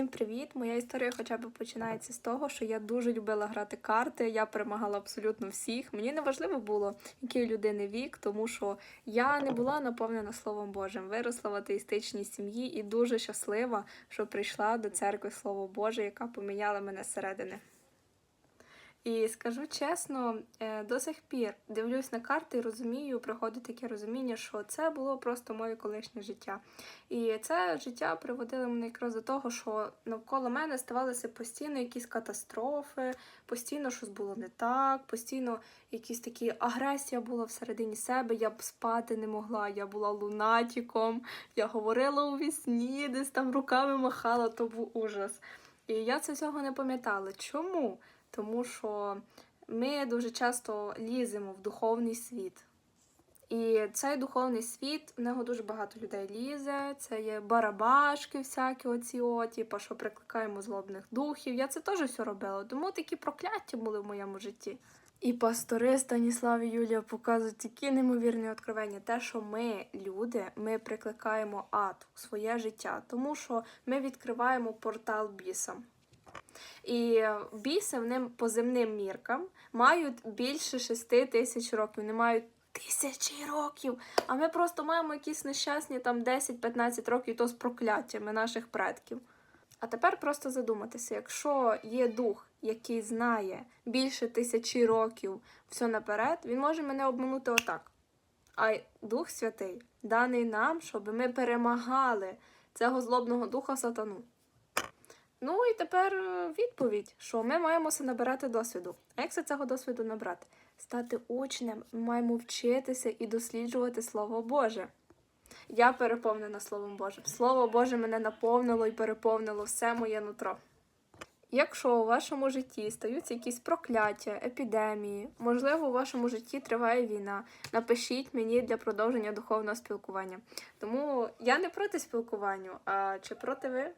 Всім привіт! Моя історія хоча б починається з того, що я дуже любила грати карти. Я перемагала абсолютно всіх. Мені не важливо було, який людини вік, тому що я не була наповнена Словом Божим. Виросла в атеїстичній сім'ї і дуже щаслива, що прийшла до церкви Слово Боже, яка поміняла мене зсередини. І скажу чесно, е, до сих пір дивлюсь на карти і розумію, приходить таке розуміння, що це було просто моє колишнє життя. І це життя приводило мене якраз до того, що навколо мене ставалися постійно якісь катастрофи, постійно щось було не так, постійно якісь такі агресія була всередині себе. Я б спати не могла, я була лунатіком, я говорила у вісні, десь там руками махала, то був ужас. І я це всього не пам'ятала. Чому? Тому що ми дуже часто ліземо в духовний світ. І цей духовний світ, в нього дуже багато людей лізе. Це є барабашки, всякі оці о, типу, що прикликаємо злобних духів. Я це теж все робила. Тому такі прокляття були в моєму житті. І пастори Станіслав і Юлія показують такі неймовірні откровення. Те, що ми, люди, ми прикликаємо ад у своє життя, тому що ми відкриваємо портал бісам. І біси вони по земним міркам мають більше 6 тисяч років, вони мають тисячі років. А ми просто маємо якісь нещасні там 10-15 років, то з прокляттями наших предків. А тепер просто задуматися, якщо є дух, який знає більше тисячі років все наперед, він може мене обманути отак. А Дух Святий даний нам, щоб ми перемагали цього злобного духа сатану. Ну і тепер е, відповідь, що ми маємо се набирати досвіду. А як цього досвіду набрати? Стати учнем, ми маємо вчитися і досліджувати Слово Боже. Я переповнена Словом Божим. Слово Боже мене наповнило і переповнило все моє нутро. Якщо у вашому житті стаються якісь прокляття, епідемії, можливо, у вашому житті триває війна, напишіть мені для продовження духовного спілкування. Тому я не проти спілкування, а чи проти ви?